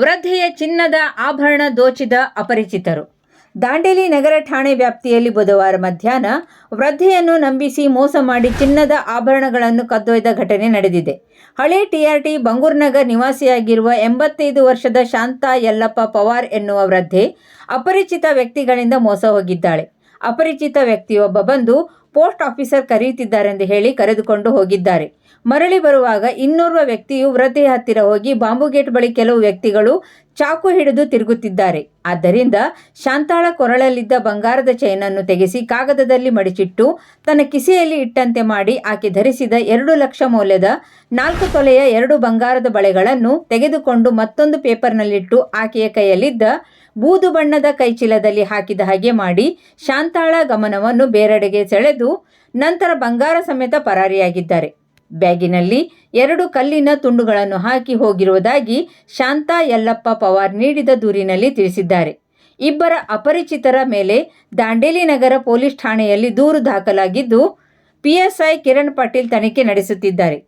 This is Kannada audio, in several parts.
ವೃದ್ಧೆಯ ಚಿನ್ನದ ಆಭರಣ ದೋಚಿದ ಅಪರಿಚಿತರು. ದಾಂಡೇಲಿ ನಗರ ಠಾಣೆ ವ್ಯಾಪ್ತಿಯಲ್ಲಿ ಬುಧವಾರ ಮಧ್ಯಾಹ್ನ ವೃದ್ಧೆಯನ್ನು ನಂಬಿಸಿ ಮೋಸ ಮಾಡಿ ಚಿನ್ನದ ಆಭರಣಗಳನ್ನು ಕದ್ದೊಯ್ದ ಘಟನೆ ನಡೆದಿದೆ. ಹಳೆ ಟಿಆರ್ಟಿ ಬಂಗೂರ್ನಗರ್ ನಿವಾಸಿಯಾಗಿರುವ ಎಂಬತ್ತೈದು ವರ್ಷದ ಶಾಂತಾ ಯಲ್ಲಪ್ಪ ಪವಾರ್ ಎನ್ನುವ ವೃದ್ಧೆ ಅಪರಿಚಿತ ವ್ಯಕ್ತಿಗಳಿಂದ ಮೋಸ ಹೋಗಿದ್ದಾಳೆ. ಅಪರಿಚಿತ ವ್ಯಕ್ತಿಯೊಬ್ಬ ಬಂದು ಪೋಸ್ಟ್ ಆಫೀಸರ್ ಕರೆಯುತ್ತಿದ್ದಾರೆಂದು ಹೇಳಿ ಕರೆದುಕೊಂಡು ಹೋಗಿದ್ದಾರೆ. ಮರಳಿ ಬರುವಾಗ ಇನ್ನೋರ್ವ ವ್ಯಕ್ತಿಯು ವೃದ್ಧೆಯ ಹತ್ತಿರ ಹೋಗಿ ಬಾಂಬು ಗೇಟ್ ಬಳಿ ಕೆಲವು ವ್ಯಕ್ತಿಗಳು ಚಾಕು ಹಿಡಿದು ತಿರುಗುತ್ತಿದ್ದಾರೆ. ಆದ್ದರಿಂದ ಶಾಂತಾಳ ಕೊರಳಲ್ಲಿದ್ದ ಬಂಗಾರದ ಚೈನನ್ನು ತೆಗೆಸಿ ಕಾಗದದಲ್ಲಿ ಮಡಿಚಿಟ್ಟು ತನ್ನ ಕಿಸೆಯಲ್ಲಿ ಇಟ್ಟಂತೆ ಮಾಡಿ ಆಕೆ ಧರಿಸಿದ ಎರಡು ಲಕ್ಷ ಮೌಲ್ಯದ ನಾಲ್ಕು ತೊಲೆಯ ಎರಡು ಬಂಗಾರದ ಬಳೆಗಳನ್ನು ತೆಗೆದುಕೊಂಡು ಮತ್ತೊಂದು ಪೇಪರ್ನಲ್ಲಿಟ್ಟು ಆಕೆಯ ಕೈಯಲ್ಲಿದ್ದ ಬೂದು ಬಣ್ಣದ ಕೈಚೀಲದಲ್ಲಿ ಹಾಕಿದ ಹಾಗೆ ಮಾಡಿ ಶಾಂತಾಳ ಗಮನವನ್ನು ಬೇರೆಡೆಗೆ ಸೆಳೆದು ನಂತರ ಬಂಗಾರ ಸಮೇತ ಪರಾರಿಯಾಗಿದ್ದಾರೆ. ಬ್ಯಾಗಿನಲ್ಲಿ ಎರಡು ಕಲ್ಲಿನ ತುಂಡುಗಳನ್ನು ಹಾಕಿ ಹೋಗಿರುವುದಾಗಿ ಶಾಂತಾ ಯಲ್ಲಪ್ಪ ಪವಾರ್ ನೀಡಿದ ದೂರಿನಲ್ಲಿ ತಿಳಿಸಿದ್ದಾರೆ. ಇಬ್ಬರ ಅಪರಿಚಿತರ ಮೇಲೆ ದಾಂಡೇಲಿ ನಗರ ಪೊಲೀಸ್ ಠಾಣೆಯಲ್ಲಿ ದೂರು ದಾಖಲಾಗಿದ್ದು, ಪಿಎಸ್ಐ ಕಿರಣ್ ಪಾಟೀಲ್ ತನಿಖೆ ನಡೆಸುತ್ತಿದ್ದಾರೆ.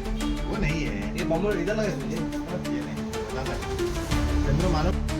नहीं है। ये बॉम्बे इधर लगे तुझे चंद्र मानो